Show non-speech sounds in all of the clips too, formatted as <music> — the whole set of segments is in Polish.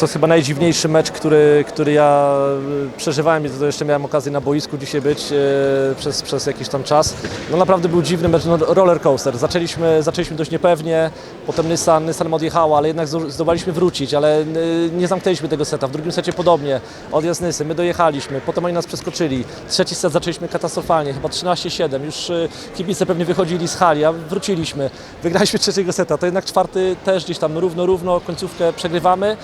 to chyba najdziwniejszy mecz, który, który ja y, przeżywałem i to jeszcze miałem okazję na boisku dzisiaj być e, przez, przez jakiś tam czas. No naprawdę był dziwny mecz, no, roller coaster. Zaczęliśmy, zaczęliśmy dość niepewnie, potem Nissan, Nissan odjechała, ale jednak zdo- zdołaliśmy wrócić, ale y, nie zamknęliśmy tego seta. W drugim secie podobnie, odjazd Nysy, my dojechaliśmy, potem oni nas przeskoczyli. Trzeci set zaczęliśmy katastrofalnie, chyba 13-7. Już y, kibice pewnie wychodzili z hali, a wróciliśmy. Wygraliśmy trzeciego seta, to jednak czwarty też gdzieś tam równo, równo, końcówkę przegrywamy.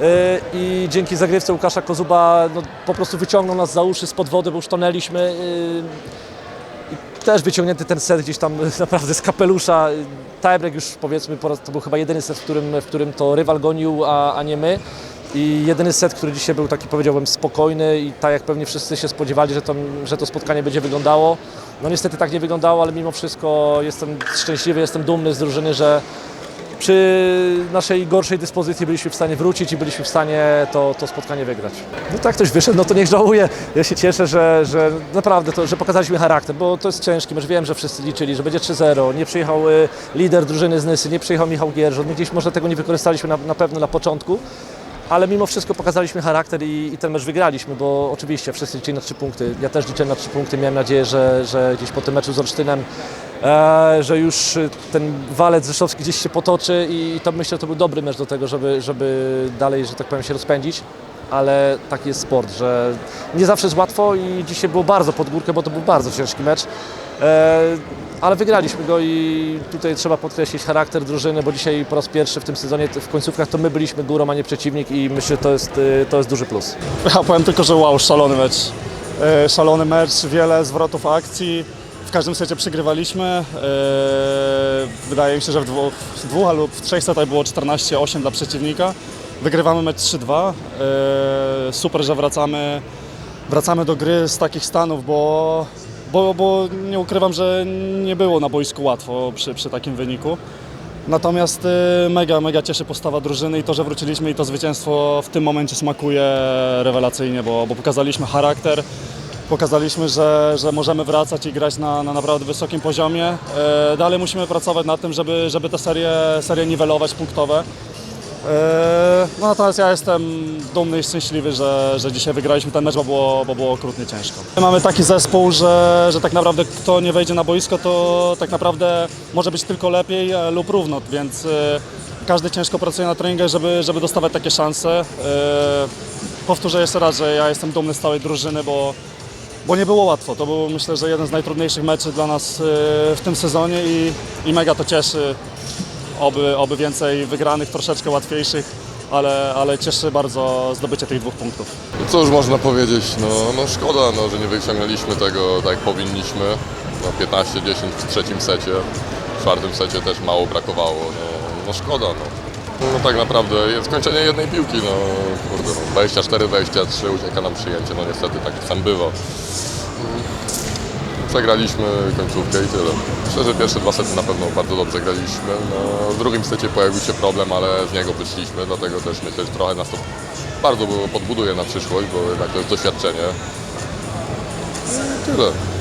Yy, i dzięki zagrywce Łukasza Kozuba no, po prostu wyciągnął nas za uszy spod wody, bo już tonęliśmy. yy, i Też wyciągnięty ten set gdzieś tam <laughs> naprawdę z kapelusza. Tiebreak już powiedzmy, to był chyba jedyny set, w którym, w którym to rywal gonił, a, a nie my. I jedyny set, który dzisiaj był taki powiedziałbym spokojny i tak jak pewnie wszyscy się spodziewali, że to, że to spotkanie będzie wyglądało. No niestety tak nie wyglądało, ale mimo wszystko jestem szczęśliwy, jestem dumny z drużyny, że, przy naszej gorszej dyspozycji byliśmy w stanie wrócić i byliśmy w stanie to, to spotkanie wygrać. No tak ktoś wyszedł, no to niech żałuje. Ja się cieszę, że, że naprawdę to, że pokazaliśmy charakter, bo to jest ciężki mecz. Wiem, że wszyscy liczyli, że będzie 3-0. Nie przyjechał y, lider drużyny z Nysy, nie przyjechał Michał Gierżon. Gdzieś może tego nie wykorzystaliśmy na, na pewno na początku. Ale mimo wszystko pokazaliśmy charakter i, i ten mecz wygraliśmy, bo oczywiście wszyscy liczyli na trzy punkty. Ja też liczę na trzy punkty. Miałem nadzieję, że, że gdzieś po tym meczu z Olsztynem że już y, ten walec rzeszowski gdzieś się potoczy i to myślę, że to był dobry mecz do tego, żeby, żeby dalej, że tak powiem, się rozpędzić. Ale taki jest sport, że nie zawsze jest łatwo i dzisiaj było bardzo pod górkę, bo to był bardzo ciężki mecz. E, ale wygraliśmy go i tutaj trzeba podkreślić charakter drużyny, bo dzisiaj po raz pierwszy w tym sezonie w końcówkach to my byliśmy górą, a nie przeciwnik i myślę, że to jest, y, to jest duży plus. Ja powiem tylko, że wow, szalony mecz. E, Szalony mecz, wiele zwrotów akcji. W każdym secie przegrywaliśmy. E, Wydaje mi się, że w dwóch, w dwóch albo w trzech setach było 14-8 dla przeciwnika. Wygrywamy mecz 3-2. E, Super, że wracamy, wracamy do gry z takich stanów, bo, bo, bo nie ukrywam, że nie było na boisku łatwo przy, przy takim wyniku. Natomiast y, mega, mega cieszy postawa drużyny i to, że wróciliśmy i to zwycięstwo w tym momencie smakuje rewelacyjnie, bo, bo pokazaliśmy charakter, pokazaliśmy, że, że możemy wracać i grać na, na naprawdę wysokim poziomie. E, dalej musimy pracować nad tym, żeby, żeby te niwelować punktowe. E, No natomiast ja jestem dumny i szczęśliwy, że, że dzisiaj wygraliśmy ten mecz, bo było, bo było okrutnie ciężko. Mamy taki zespół, że, że tak naprawdę kto nie wejdzie na boisko, to tak naprawdę może być tylko lepiej e, lub równo, więc każdy ciężko pracuje na treningach, żeby, żeby dostawać takie szanse. Powtórzę jeszcze raz, że ja jestem dumny z całej drużyny, bo, bo nie było łatwo. To był myślę, że jeden z najtrudniejszych meczy dla nas e, w tym sezonie i, i mega to cieszy oby, oby więcej wygranych, troszeczkę łatwiejszych, ale, ale cieszy bardzo zdobycie tych dwóch punktów. No cóż można powiedzieć, no, no szkoda, no, że nie wyciągnęliśmy tego tak jak powinniśmy. No, 15-10 w trzecim secie, w czwartym secie też mało brakowało, no, no szkoda. No. No tak naprawdę skończenie jednej piłki, no kurde, no, 24-23 ucieka nam przyjęcie, no niestety tak czasem bywa. Przegraliśmy końcówkę i tyle. Myślę, że pierwsze dwa sety na pewno bardzo dobrze graliśmy. No, w drugim secie pojawił się problem, ale z niego wyszliśmy, dlatego też myślę, że trochę nas to bardzo podbuduje na przyszłość, bo jednak to jest doświadczenie. I tyle.